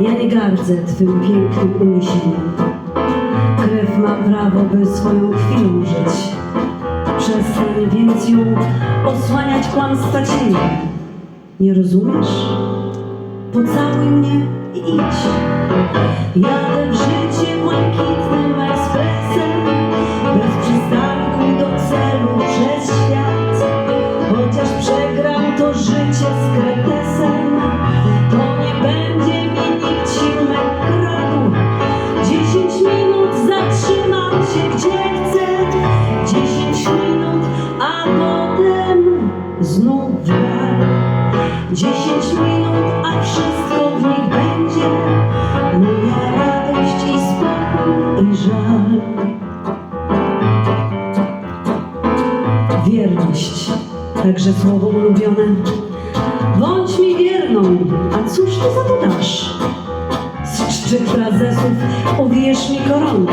Ja nie gardzę Twym pięknym uniesieniem. Krew ma prawo, by swoją chwilą żyć. Przestań więc ją osłaniać kłamstwa cieniem. Nie rozumiesz? Pocałuj mnie i idź. Jadę w życie błękitnym ekspresem, bez przystanku do celu przez świat. Chociaż przegram to życie z Dziesięć minut, a wszystko w nich będzie. Moja radość i spokój i żal. Wierność, także słowo ulubione. Bądź mi wierną, a cóż ty za to dasz? Z czczych frazesów uwijesz mi koronę